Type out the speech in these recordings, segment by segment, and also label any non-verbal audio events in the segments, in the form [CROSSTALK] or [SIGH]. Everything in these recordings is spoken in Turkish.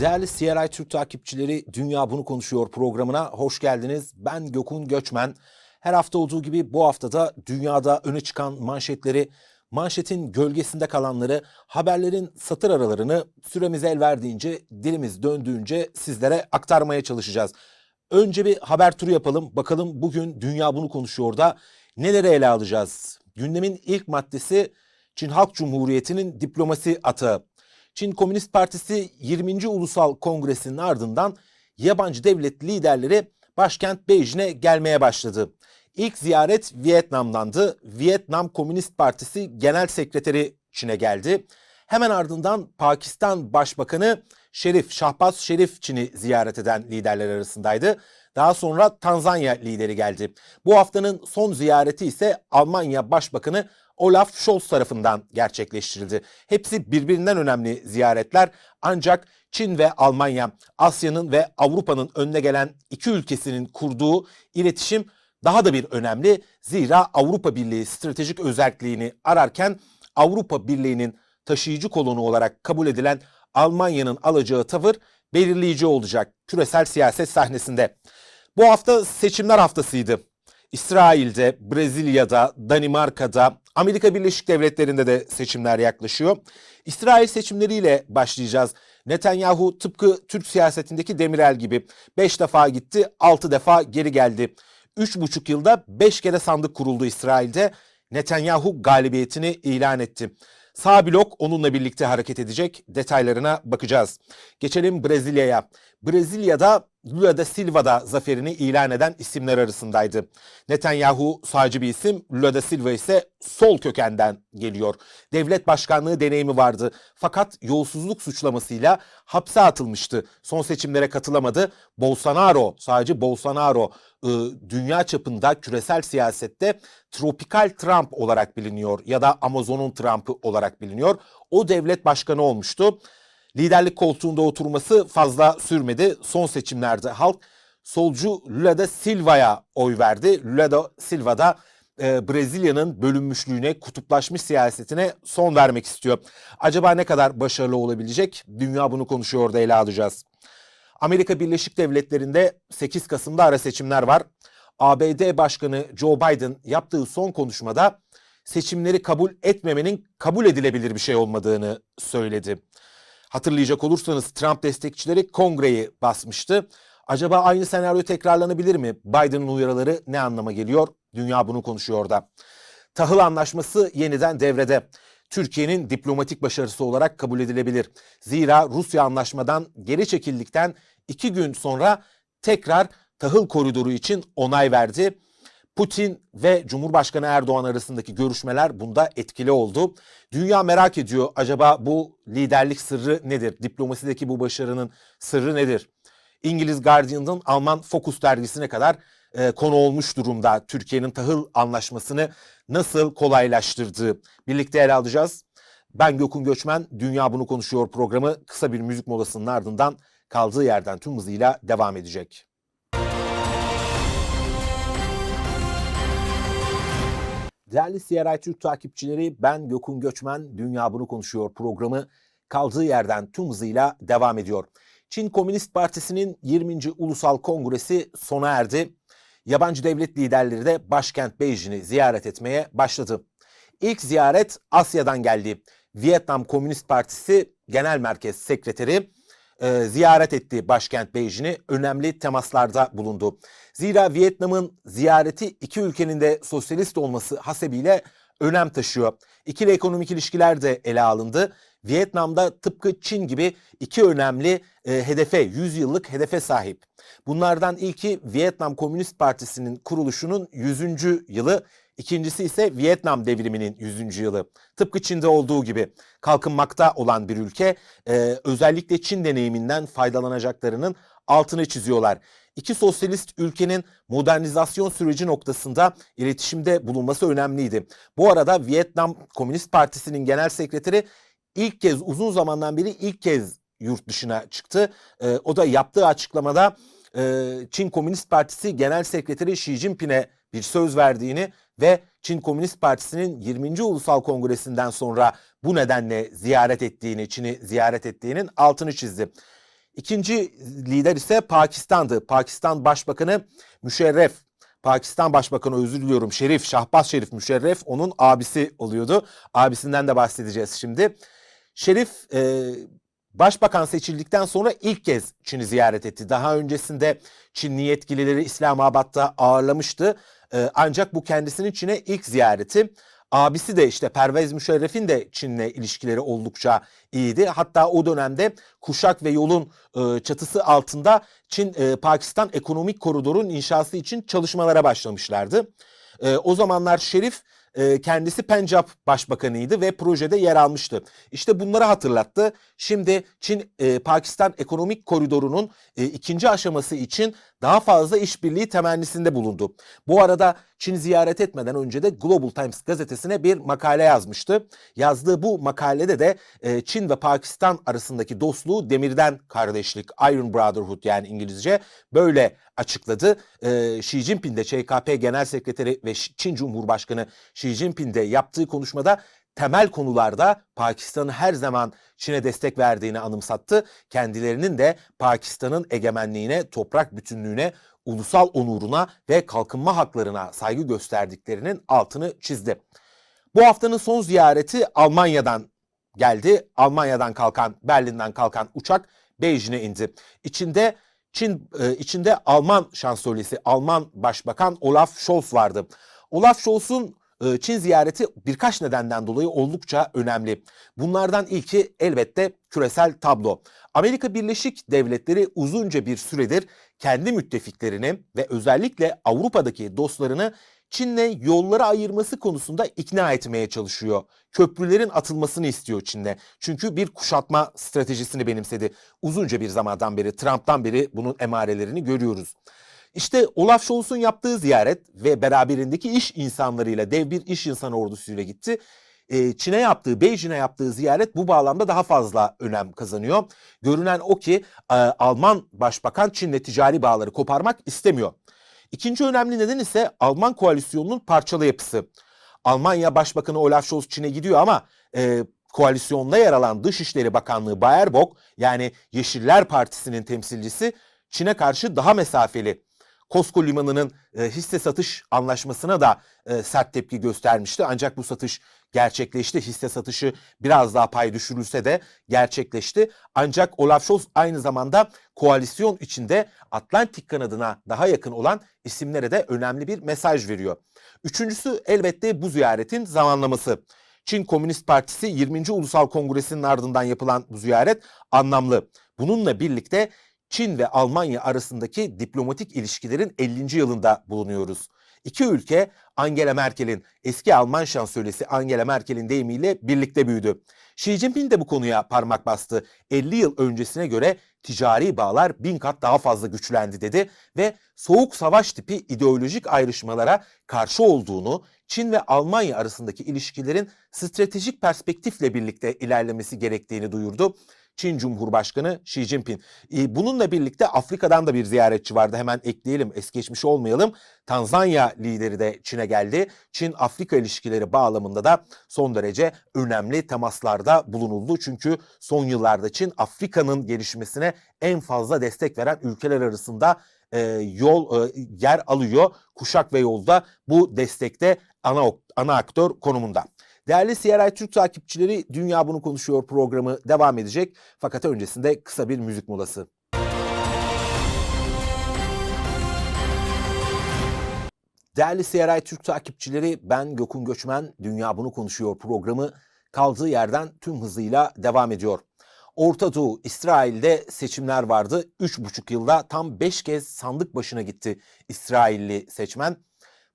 Değerli CRI Türk takipçileri, Dünya Bunu Konuşuyor programına hoş geldiniz. Ben Gökhan Göçmen. Her hafta olduğu gibi bu haftada dünyada öne çıkan manşetleri, manşetin gölgesinde kalanları, haberlerin satır aralarını süremiz el verdiğince, dilimiz döndüğünce sizlere aktarmaya çalışacağız. Önce bir haber turu yapalım. Bakalım bugün Dünya Bunu Konuşuyor da neleri ele alacağız? Gündemin ilk maddesi Çin Halk Cumhuriyeti'nin diplomasi atağı. Çin Komünist Partisi 20. Ulusal Kongresi'nin ardından yabancı devlet liderleri başkent Beijing'e gelmeye başladı. İlk ziyaret Vietnam'dandı. Vietnam Komünist Partisi Genel Sekreteri Çin'e geldi. Hemen ardından Pakistan Başbakanı Şerif, Şahbaz Şerif Çin'i ziyaret eden liderler arasındaydı. Daha sonra Tanzanya lideri geldi. Bu haftanın son ziyareti ise Almanya Başbakanı Olaf Scholz tarafından gerçekleştirildi. Hepsi birbirinden önemli ziyaretler ancak Çin ve Almanya Asya'nın ve Avrupa'nın önüne gelen iki ülkesinin kurduğu iletişim daha da bir önemli. Zira Avrupa Birliği stratejik özelliğini ararken Avrupa Birliği'nin taşıyıcı kolonu olarak kabul edilen Almanya'nın alacağı tavır belirleyici olacak küresel siyaset sahnesinde. Bu hafta seçimler haftasıydı. İsrail'de, Brezilya'da, Danimarka'da, Amerika Birleşik Devletleri'nde de seçimler yaklaşıyor. İsrail seçimleriyle başlayacağız. Netanyahu tıpkı Türk siyasetindeki Demirel gibi 5 defa gitti, 6 defa geri geldi. 3,5 yılda 5 kere sandık kuruldu İsrail'de. Netanyahu galibiyetini ilan etti. Sağ blok onunla birlikte hareket edecek. Detaylarına bakacağız. Geçelim Brezilya'ya. Brezilya'da Lula da Silva da zaferini ilan eden isimler arasındaydı. Netanyahu sağcı bir isim, Lula da Silva ise sol kökenden geliyor. Devlet başkanlığı deneyimi vardı fakat yolsuzluk suçlamasıyla hapse atılmıştı. Son seçimlere katılamadı. Bolsonaro, sadece Bolsonaro ıı, dünya çapında küresel siyasette tropikal Trump olarak biliniyor ya da Amazon'un Trump'ı olarak biliniyor. O devlet başkanı olmuştu. Liderlik koltuğunda oturması fazla sürmedi. Son seçimlerde halk solcu Lula da Silva'ya oy verdi. Lula da Silva da e, Brezilya'nın bölünmüşlüğüne, kutuplaşmış siyasetine son vermek istiyor. Acaba ne kadar başarılı olabilecek? Dünya bunu konuşuyor da ele alacağız. Amerika Birleşik Devletleri'nde 8 Kasım'da ara seçimler var. ABD Başkanı Joe Biden yaptığı son konuşmada seçimleri kabul etmemenin kabul edilebilir bir şey olmadığını söyledi. Hatırlayacak olursanız Trump destekçileri kongreyi basmıştı. Acaba aynı senaryo tekrarlanabilir mi? Biden'ın uyarıları ne anlama geliyor? Dünya bunu konuşuyor da. Tahıl anlaşması yeniden devrede. Türkiye'nin diplomatik başarısı olarak kabul edilebilir. Zira Rusya anlaşmadan geri çekildikten iki gün sonra tekrar tahıl koridoru için onay verdi. Putin ve Cumhurbaşkanı Erdoğan arasındaki görüşmeler bunda etkili oldu. Dünya merak ediyor acaba bu liderlik sırrı nedir? Diplomasideki bu başarının sırrı nedir? İngiliz Guardian'ın Alman Focus dergisine kadar e, konu olmuş durumda Türkiye'nin tahıl anlaşmasını nasıl kolaylaştırdığı. Birlikte ele alacağız. Ben Gökün Göçmen, Dünya Bunu Konuşuyor programı kısa bir müzik molasının ardından kaldığı yerden tüm hızıyla devam edecek. Değerli CRI Türk takipçileri ben Gökün Göçmen Dünya Bunu Konuşuyor programı kaldığı yerden tüm hızıyla devam ediyor. Çin Komünist Partisi'nin 20. Ulusal Kongresi sona erdi. Yabancı devlet liderleri de başkent Beijing'i ziyaret etmeye başladı. İlk ziyaret Asya'dan geldi. Vietnam Komünist Partisi Genel Merkez Sekreteri e, ziyaret etti başkent Beijing'i. Önemli temaslarda bulundu. Zira Vietnam'ın ziyareti iki ülkenin de sosyalist olması hasebiyle önem taşıyor. İkili ekonomik ilişkiler de ele alındı. Vietnam'da tıpkı Çin gibi iki önemli e, hedefe, 100 yıllık hedefe sahip. Bunlardan ilki Vietnam Komünist Partisi'nin kuruluşunun 100. yılı, ikincisi ise Vietnam devriminin 100. yılı. Tıpkı Çin'de olduğu gibi kalkınmakta olan bir ülke e, özellikle Çin deneyiminden faydalanacaklarının altını çiziyorlar. İki sosyalist ülkenin modernizasyon süreci noktasında iletişimde bulunması önemliydi. Bu arada Vietnam Komünist Partisi'nin genel sekreteri ilk kez uzun zamandan beri ilk kez yurt dışına çıktı. E, o da yaptığı açıklamada e, Çin Komünist Partisi Genel Sekreteri Xi Jinping'e bir söz verdiğini ve Çin Komünist Partisi'nin 20. Ulusal Kongresi'nden sonra bu nedenle ziyaret ettiğini, Çin'i ziyaret ettiğinin altını çizdi. İkinci lider ise Pakistan'dı. Pakistan Başbakanı Müşerref. Pakistan Başbakanı özür diliyorum Şerif, Şahbaz Şerif Müşerref onun abisi oluyordu. Abisinden de bahsedeceğiz şimdi. Şerif e, başbakan seçildikten sonra ilk kez Çin'i ziyaret etti. Daha öncesinde Çinli yetkilileri İslamabad'da ağırlamıştı. E, ancak bu kendisinin Çin'e ilk ziyareti. Abisi de işte Pervez Müşerref'in de Çin'le ilişkileri oldukça iyiydi. Hatta o dönemde Kuşak ve Yol'un e, çatısı altında Çin-Pakistan ekonomik koridorun inşası için çalışmalara başlamışlardı. E, o zamanlar Şerif e, kendisi Pencap Başbakanıydı ve projede yer almıştı. İşte bunları hatırlattı. Şimdi Çin-Pakistan ekonomik koridorunun e, ikinci aşaması için daha fazla işbirliği temennisinde bulundu. Bu arada Çin ziyaret etmeden önce de Global Times gazetesine bir makale yazmıştı. Yazdığı bu makalede de e, Çin ve Pakistan arasındaki dostluğu demirden kardeşlik, Iron Brotherhood yani İngilizce böyle açıkladı. E, Xi Jinping de ÇKP Genel Sekreteri ve Çin Cumhurbaşkanı Xi Jinping de yaptığı konuşmada temel konularda Pakistan'ın her zaman Çin'e destek verdiğini anımsattı. Kendilerinin de Pakistan'ın egemenliğine, toprak bütünlüğüne, ulusal onuruna ve kalkınma haklarına saygı gösterdiklerinin altını çizdi. Bu haftanın son ziyareti Almanya'dan geldi. Almanya'dan kalkan, Berlin'den kalkan uçak Beijing'e indi. İçinde Çin e, içinde Alman şansölyesi, Alman Başbakan Olaf Scholz vardı. Olaf Scholz'un Çin ziyareti birkaç nedenden dolayı oldukça önemli. Bunlardan ilki elbette küresel tablo. Amerika Birleşik Devletleri uzunca bir süredir kendi müttefiklerini ve özellikle Avrupa'daki dostlarını Çin'le yolları ayırması konusunda ikna etmeye çalışıyor. Köprülerin atılmasını istiyor Çin'le. Çünkü bir kuşatma stratejisini benimsedi. Uzunca bir zamandan beri, Trump'tan beri bunun emarelerini görüyoruz. İşte Olaf Scholz'un yaptığı ziyaret ve beraberindeki iş insanlarıyla, dev bir iş insanı ordusuyla gitti. Çin'e yaptığı, Beijing'e yaptığı ziyaret bu bağlamda daha fazla önem kazanıyor. Görünen o ki Alman Başbakan Çin'le ticari bağları koparmak istemiyor. İkinci önemli neden ise Alman koalisyonunun parçalı yapısı. Almanya Başbakanı Olaf Scholz Çin'e gidiyor ama e, koalisyonda yer alan Dışişleri Bakanlığı Baerbock yani Yeşiller Partisi'nin temsilcisi Çin'e karşı daha mesafeli. Kosko Limanı'nın e, hisse satış anlaşmasına da e, sert tepki göstermişti. Ancak bu satış gerçekleşti. Hisse satışı biraz daha pay düşürülse de gerçekleşti. Ancak Olaf Scholz aynı zamanda koalisyon içinde Atlantik kanadına daha yakın olan isimlere de önemli bir mesaj veriyor. Üçüncüsü elbette bu ziyaretin zamanlaması. Çin Komünist Partisi 20. Ulusal Kongresi'nin ardından yapılan bu ziyaret anlamlı. Bununla birlikte Çin ve Almanya arasındaki diplomatik ilişkilerin 50. yılında bulunuyoruz. İki ülke Angela Merkel'in eski Alman şansölyesi Angela Merkel'in deyimiyle birlikte büyüdü. Xi Jinping de bu konuya parmak bastı. 50 yıl öncesine göre ticari bağlar bin kat daha fazla güçlendi dedi ve soğuk savaş tipi ideolojik ayrışmalara karşı olduğunu, Çin ve Almanya arasındaki ilişkilerin stratejik perspektifle birlikte ilerlemesi gerektiğini duyurdu. Çin Cumhurbaşkanı Xi Jinping. Bununla birlikte Afrika'dan da bir ziyaretçi vardı. Hemen ekleyelim, es geçmiş olmayalım. Tanzanya lideri de Çin'e geldi. Çin-Afrika ilişkileri bağlamında da son derece önemli temaslarda bulunuldu. Çünkü son yıllarda Çin Afrika'nın gelişmesine en fazla destek veren ülkeler arasında e, yol e, yer alıyor. Kuşak ve yolda bu destekte ana ana aktör konumunda. Değerli CRI Türk takipçileri Dünya Bunu Konuşuyor programı devam edecek. Fakat öncesinde kısa bir müzik molası. Değerli CRI Türk takipçileri ben Gökün Göçmen Dünya Bunu Konuşuyor programı kaldığı yerden tüm hızıyla devam ediyor. Orta Doğu, İsrail'de seçimler vardı. 3,5 yılda tam 5 kez sandık başına gitti İsrailli seçmen.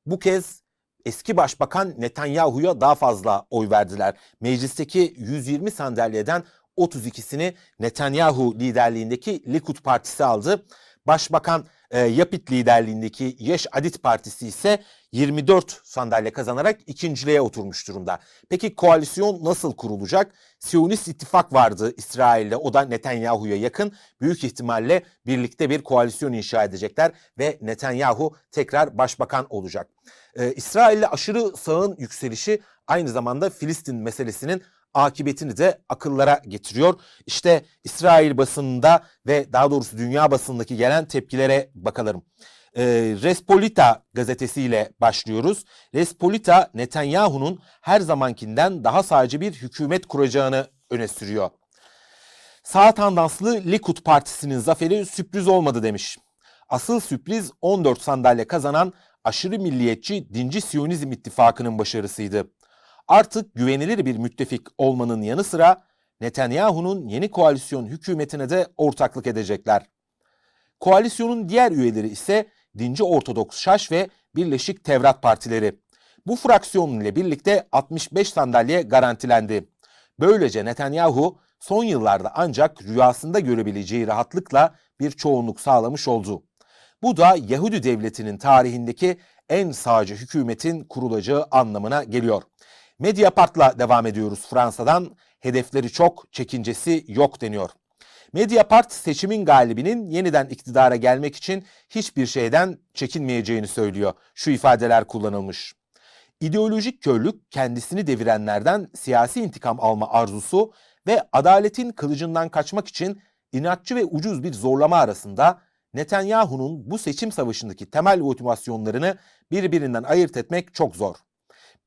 Bu kez eski başbakan Netanyahu'ya daha fazla oy verdiler. Meclisteki 120 sandalyeden 32'sini Netanyahu liderliğindeki Likud Partisi aldı. Başbakan e, Yapit liderliğindeki Yeş Adit Partisi ise 24 sandalye kazanarak ikinciliğe oturmuş durumda. Peki koalisyon nasıl kurulacak? Siyonist ittifak vardı İsrail'de. O da Netanyahu'ya yakın. Büyük ihtimalle birlikte bir koalisyon inşa edecekler ve Netanyahu tekrar başbakan olacak. Ee, İsrail'le aşırı sağın yükselişi aynı zamanda Filistin meselesinin akıbetini de akıllara getiriyor. İşte İsrail basınında ve daha doğrusu dünya basınındaki gelen tepkilere bakalım. Ee, Respolita gazetesiyle başlıyoruz. Respolita Netanyahu'nun her zamankinden daha sağcı bir hükümet kuracağını öne sürüyor. Sağ tandanslı Likud Partisi'nin zaferi sürpriz olmadı demiş. Asıl sürpriz 14 sandalye kazanan aşırı milliyetçi Dinci Siyonizm İttifakı'nın başarısıydı. Artık güvenilir bir müttefik olmanın yanı sıra Netanyahu'nun yeni koalisyon hükümetine de ortaklık edecekler. Koalisyonun diğer üyeleri ise Dinci Ortodoks Şaş ve Birleşik Tevrat Partileri. Bu fraksiyon ile birlikte 65 sandalye garantilendi. Böylece Netanyahu son yıllarda ancak rüyasında görebileceği rahatlıkla bir çoğunluk sağlamış oldu. Bu da Yahudi devletinin tarihindeki en sağcı hükümetin kurulacağı anlamına geliyor. Mediapart'la devam ediyoruz Fransa'dan. Hedefleri çok, çekincesi yok deniyor. Mediapart seçimin galibinin yeniden iktidara gelmek için hiçbir şeyden çekinmeyeceğini söylüyor. Şu ifadeler kullanılmış. İdeolojik körlük kendisini devirenlerden siyasi intikam alma arzusu ve adaletin kılıcından kaçmak için inatçı ve ucuz bir zorlama arasında Netanyahu'nun bu seçim savaşındaki temel motivasyonlarını birbirinden ayırt etmek çok zor.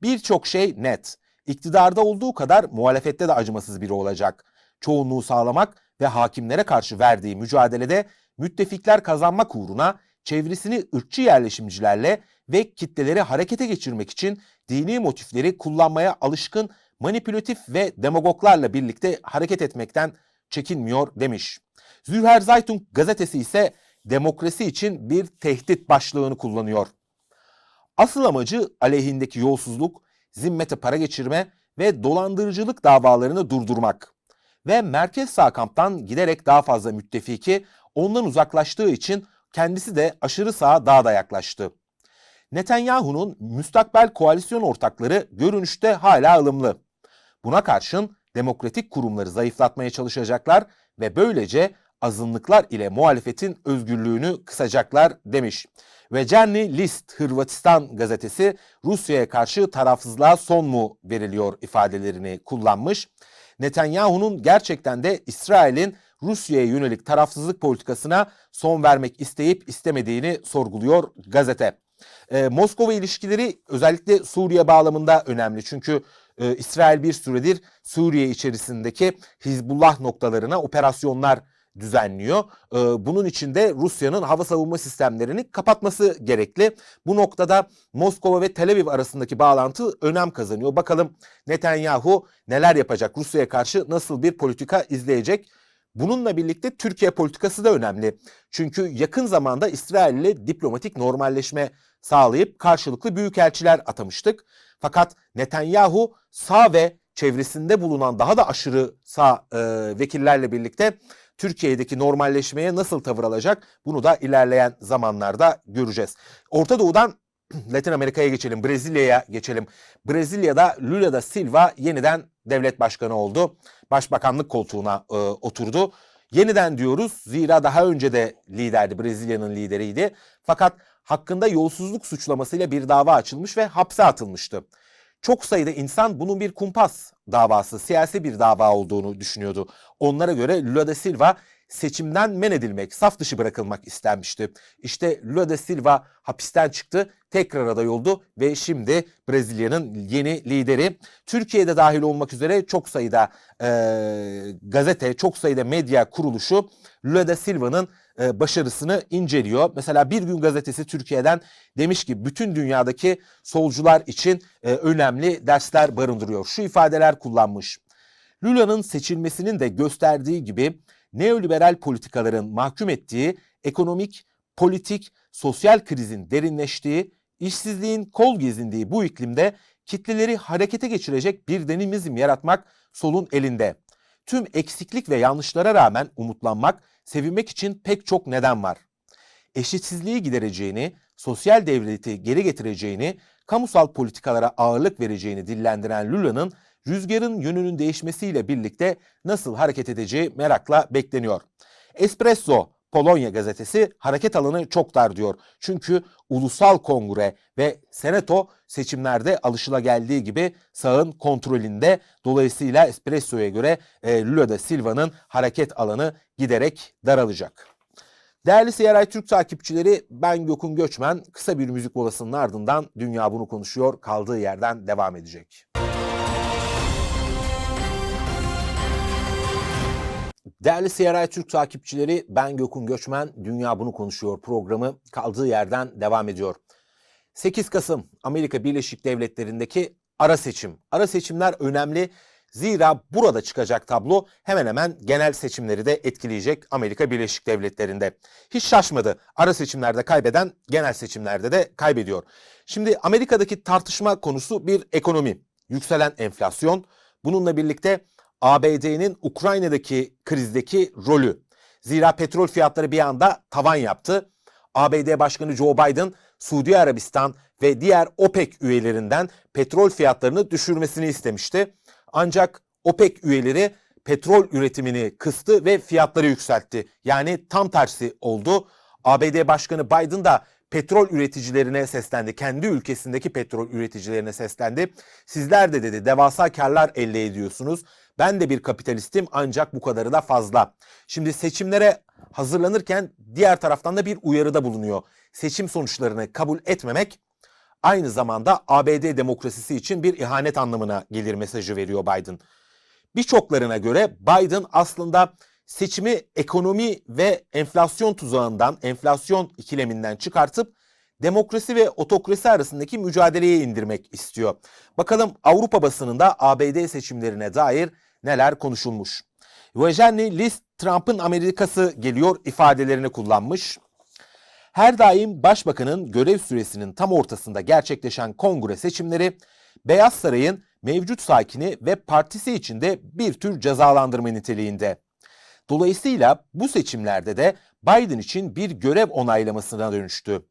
Birçok şey net. İktidarda olduğu kadar muhalefette de acımasız biri olacak. Çoğunluğu sağlamak ve hakimlere karşı verdiği mücadelede müttefikler kazanmak uğruna çevresini ırkçı yerleşimcilerle ve kitleleri harekete geçirmek için dini motifleri kullanmaya alışkın manipülatif ve demagoglarla birlikte hareket etmekten çekinmiyor demiş. Zürher Zeitung gazetesi ise demokrasi için bir tehdit başlığını kullanıyor. Asıl amacı aleyhindeki yolsuzluk, zimmete para geçirme ve dolandırıcılık davalarını durdurmak. Ve merkez sağ kamptan giderek daha fazla müttefiki ondan uzaklaştığı için kendisi de aşırı sağa daha da yaklaştı. Netanyahu'nun müstakbel koalisyon ortakları görünüşte hala ılımlı. Buna karşın demokratik kurumları zayıflatmaya çalışacaklar ve böylece azınlıklar ile muhalefetin özgürlüğünü kısacaklar demiş. Ve Cerny List Hırvatistan gazetesi Rusya'ya karşı tarafsızlığa son mu veriliyor ifadelerini kullanmış. Netanyahu'nun gerçekten de İsrail'in Rusya'ya yönelik tarafsızlık politikasına son vermek isteyip istemediğini sorguluyor gazete. Ee, Moskova ilişkileri özellikle Suriye bağlamında önemli. Çünkü e, İsrail bir süredir Suriye içerisindeki Hizbullah noktalarına operasyonlar düzenliyor. Ee, bunun için de Rusya'nın hava savunma sistemlerini kapatması gerekli. Bu noktada Moskova ve Tel Aviv arasındaki bağlantı önem kazanıyor. Bakalım Netanyahu neler yapacak? Rusya'ya karşı nasıl bir politika izleyecek? Bununla birlikte Türkiye politikası da önemli. Çünkü yakın zamanda İsrail ile diplomatik normalleşme sağlayıp karşılıklı büyükelçiler atamıştık. Fakat Netanyahu sağ ve çevresinde bulunan daha da aşırı sağ e, vekillerle birlikte Türkiye'deki normalleşmeye nasıl tavır alacak bunu da ilerleyen zamanlarda göreceğiz. Orta Doğu'dan [CLEARS THROAT] Latin Amerika'ya geçelim, Brezilya'ya geçelim. Brezilya'da Lula da Silva yeniden devlet başkanı oldu. Başbakanlık koltuğuna e, oturdu. Yeniden diyoruz zira daha önce de liderdi, Brezilya'nın lideriydi. Fakat hakkında yolsuzluk suçlamasıyla bir dava açılmış ve hapse atılmıştı. Çok sayıda insan bunun bir kumpas davası, siyasi bir dava olduğunu düşünüyordu. Onlara göre Lula da Silva seçimden men edilmek, saf dışı bırakılmak istenmişti. İşte Lula da Silva hapisten çıktı, tekrar aday oldu ve şimdi Brezilya'nın yeni lideri. Türkiye'de dahil olmak üzere çok sayıda e, gazete, çok sayıda medya kuruluşu Lula da Silva'nın e, başarısını inceliyor. Mesela Bir Gün Gazetesi Türkiye'den demiş ki bütün dünyadaki solcular için e, önemli dersler barındırıyor. Şu ifadeler kullanmış. Lula'nın seçilmesinin de gösterdiği gibi neoliberal politikaların mahkum ettiği ekonomik, politik, sosyal krizin derinleştiği, işsizliğin kol gezindiği bu iklimde kitleleri harekete geçirecek bir dinamizm yaratmak solun elinde. Tüm eksiklik ve yanlışlara rağmen umutlanmak, sevinmek için pek çok neden var. Eşitsizliği gidereceğini, sosyal devleti geri getireceğini, kamusal politikalara ağırlık vereceğini dillendiren Lula'nın rüzgarın yönünün değişmesiyle birlikte nasıl hareket edeceği merakla bekleniyor. Espresso Polonya gazetesi hareket alanı çok dar diyor. Çünkü ulusal kongre ve senato seçimlerde alışılageldiği gibi sağın kontrolünde. Dolayısıyla Espresso'ya göre e, Lula da Silva'nın hareket alanı giderek daralacak. Değerli CRI Türk takipçileri ben Gökün Göçmen. Kısa bir müzik molasının ardından Dünya Bunu Konuşuyor kaldığı yerden devam edecek. Değerli CRI Türk takipçileri ben Gökün Göçmen. Dünya Bunu Konuşuyor programı kaldığı yerden devam ediyor. 8 Kasım Amerika Birleşik Devletleri'ndeki ara seçim. Ara seçimler önemli. Zira burada çıkacak tablo hemen hemen genel seçimleri de etkileyecek Amerika Birleşik Devletleri'nde. Hiç şaşmadı. Ara seçimlerde kaybeden genel seçimlerde de kaybediyor. Şimdi Amerika'daki tartışma konusu bir ekonomi. Yükselen enflasyon. Bununla birlikte ABD'nin Ukrayna'daki krizdeki rolü. Zira petrol fiyatları bir anda tavan yaptı. ABD Başkanı Joe Biden Suudi Arabistan ve diğer OPEC üyelerinden petrol fiyatlarını düşürmesini istemişti. Ancak OPEC üyeleri petrol üretimini kıstı ve fiyatları yükseltti. Yani tam tersi oldu. ABD Başkanı Biden da petrol üreticilerine seslendi. Kendi ülkesindeki petrol üreticilerine seslendi. Sizler de dedi devasa karlar elde ediyorsunuz. Ben de bir kapitalistim ancak bu kadarı da fazla. Şimdi seçimlere hazırlanırken diğer taraftan da bir uyarıda bulunuyor. Seçim sonuçlarını kabul etmemek aynı zamanda ABD demokrasisi için bir ihanet anlamına gelir mesajı veriyor Biden. Birçoklarına göre Biden aslında seçimi ekonomi ve enflasyon tuzağından, enflasyon ikileminden çıkartıp demokrasi ve otokrasi arasındaki mücadeleye indirmek istiyor. Bakalım Avrupa basınında ABD seçimlerine dair neler konuşulmuş. Eugenie List Trump'ın Amerikası geliyor ifadelerini kullanmış. Her daim başbakanın görev süresinin tam ortasında gerçekleşen kongre seçimleri Beyaz Saray'ın mevcut sakini ve partisi içinde bir tür cezalandırma niteliğinde. Dolayısıyla bu seçimlerde de Biden için bir görev onaylamasına dönüştü.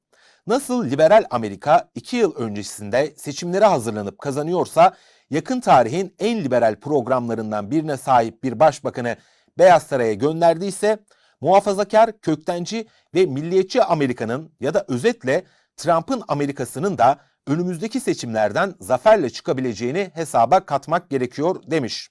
Nasıl liberal Amerika 2 yıl öncesinde seçimlere hazırlanıp kazanıyorsa yakın tarihin en liberal programlarından birine sahip bir başbakanı Beyaz Saray'a gönderdiyse muhafazakar, köktenci ve milliyetçi Amerika'nın ya da özetle Trump'ın Amerikası'nın da önümüzdeki seçimlerden zaferle çıkabileceğini hesaba katmak gerekiyor demiş.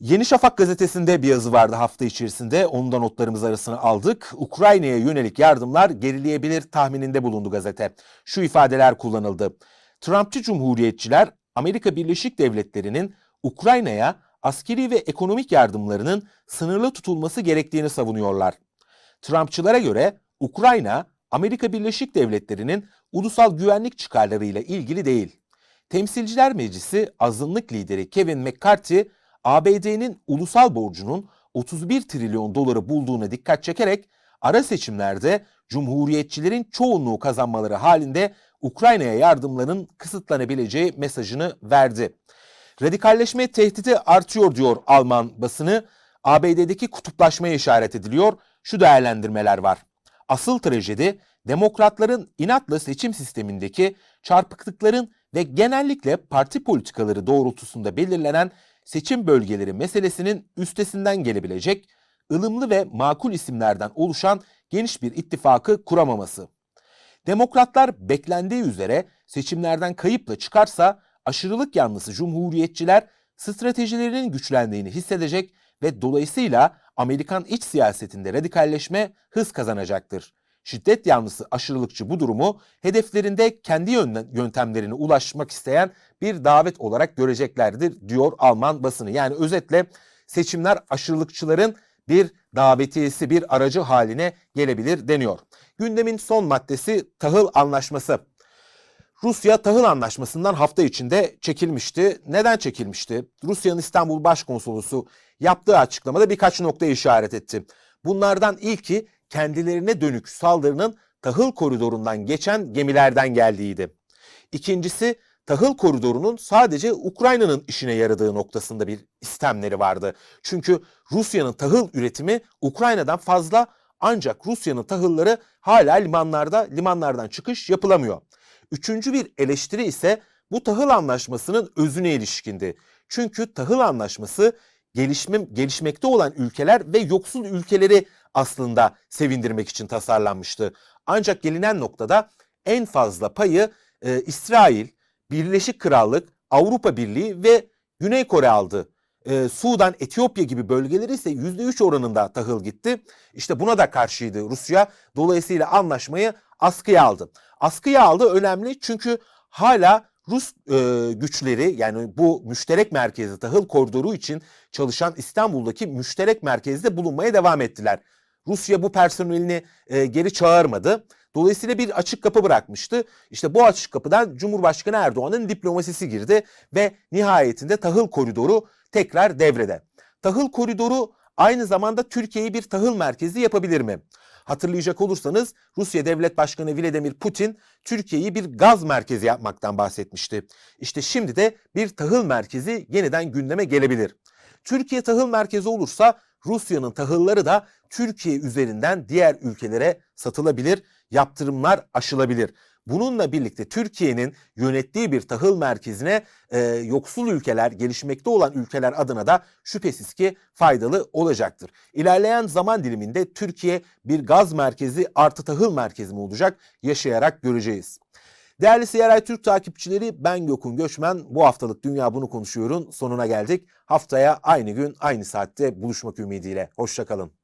Yeni Şafak gazetesinde bir yazı vardı hafta içerisinde. Onu da notlarımız arasına aldık. Ukrayna'ya yönelik yardımlar gerileyebilir tahmininde bulundu gazete. Şu ifadeler kullanıldı. Trumpçı cumhuriyetçiler Amerika Birleşik Devletleri'nin Ukrayna'ya askeri ve ekonomik yardımlarının sınırlı tutulması gerektiğini savunuyorlar. Trumpçılara göre Ukrayna, Amerika Birleşik Devletleri'nin ulusal güvenlik çıkarlarıyla ilgili değil. Temsilciler Meclisi azınlık lideri Kevin McCarthy, ABD'nin ulusal borcunun 31 trilyon doları bulduğuna dikkat çekerek ara seçimlerde cumhuriyetçilerin çoğunluğu kazanmaları halinde Ukrayna'ya yardımların kısıtlanabileceği mesajını verdi. Radikalleşme tehdidi artıyor diyor Alman basını. ABD'deki kutuplaşmaya işaret ediliyor. Şu değerlendirmeler var. Asıl trajedi demokratların inatla seçim sistemindeki çarpıklıkların ve genellikle parti politikaları doğrultusunda belirlenen seçim bölgeleri meselesinin üstesinden gelebilecek, ılımlı ve makul isimlerden oluşan geniş bir ittifakı kuramaması. Demokratlar beklendiği üzere seçimlerden kayıpla çıkarsa aşırılık yanlısı cumhuriyetçiler stratejilerinin güçlendiğini hissedecek ve dolayısıyla Amerikan iç siyasetinde radikalleşme hız kazanacaktır. Şiddet yanlısı aşırılıkçı bu durumu hedeflerinde kendi yöntemlerine ulaşmak isteyen bir davet olarak göreceklerdir diyor Alman basını. Yani özetle seçimler aşırılıkçıların bir davetiyesi, bir aracı haline gelebilir deniyor. Gündemin son maddesi tahıl anlaşması. Rusya tahıl anlaşmasından hafta içinde çekilmişti. Neden çekilmişti? Rusya'nın İstanbul Başkonsolosu yaptığı açıklamada birkaç noktaya işaret etti. Bunlardan ilki kendilerine dönük saldırının tahıl koridorundan geçen gemilerden geldiğiydi. İkincisi tahıl koridorunun sadece Ukrayna'nın işine yaradığı noktasında bir istemleri vardı. Çünkü Rusya'nın tahıl üretimi Ukrayna'dan fazla ancak Rusya'nın tahılları hala limanlarda, limanlardan çıkış yapılamıyor. Üçüncü bir eleştiri ise bu tahıl anlaşmasının özüne ilişkindi. Çünkü tahıl anlaşması gelişme, gelişmekte olan ülkeler ve yoksul ülkeleri aslında sevindirmek için tasarlanmıştı. Ancak gelinen noktada en fazla payı e, İsrail, Birleşik Krallık, Avrupa Birliği ve Güney Kore aldı. E, Sudan, Etiyopya gibi bölgeleri ise %3 oranında tahıl gitti. İşte buna da karşıydı Rusya. Dolayısıyla anlaşmayı askıya aldı. Askıya aldı önemli çünkü hala Rus e, güçleri yani bu müşterek merkezi tahıl koridoru için çalışan İstanbul'daki müşterek merkezde bulunmaya devam ettiler. Rusya bu personelini e, geri çağırmadı. Dolayısıyla bir açık kapı bırakmıştı. İşte bu açık kapıdan Cumhurbaşkanı Erdoğan'ın diplomasisi girdi ve nihayetinde tahıl koridoru tekrar devrede. Tahıl koridoru aynı zamanda Türkiye'yi bir tahıl merkezi yapabilir mi? Hatırlayacak olursanız Rusya Devlet Başkanı Vladimir Putin Türkiye'yi bir gaz merkezi yapmaktan bahsetmişti. İşte şimdi de bir tahıl merkezi yeniden gündeme gelebilir. Türkiye tahıl merkezi olursa Rusya'nın tahılları da Türkiye üzerinden diğer ülkelere satılabilir, yaptırımlar aşılabilir. Bununla birlikte Türkiye'nin yönettiği bir tahıl merkezine e, yoksul ülkeler, gelişmekte olan ülkeler adına da şüphesiz ki faydalı olacaktır. İlerleyen zaman diliminde Türkiye bir gaz merkezi artı tahıl merkezi mi olacak yaşayarak göreceğiz. Değerli CRI Türk takipçileri ben Gökün Göçmen. Bu haftalık Dünya Bunu Konuşuyor'un sonuna geldik. Haftaya aynı gün aynı saatte buluşmak ümidiyle. Hoşçakalın.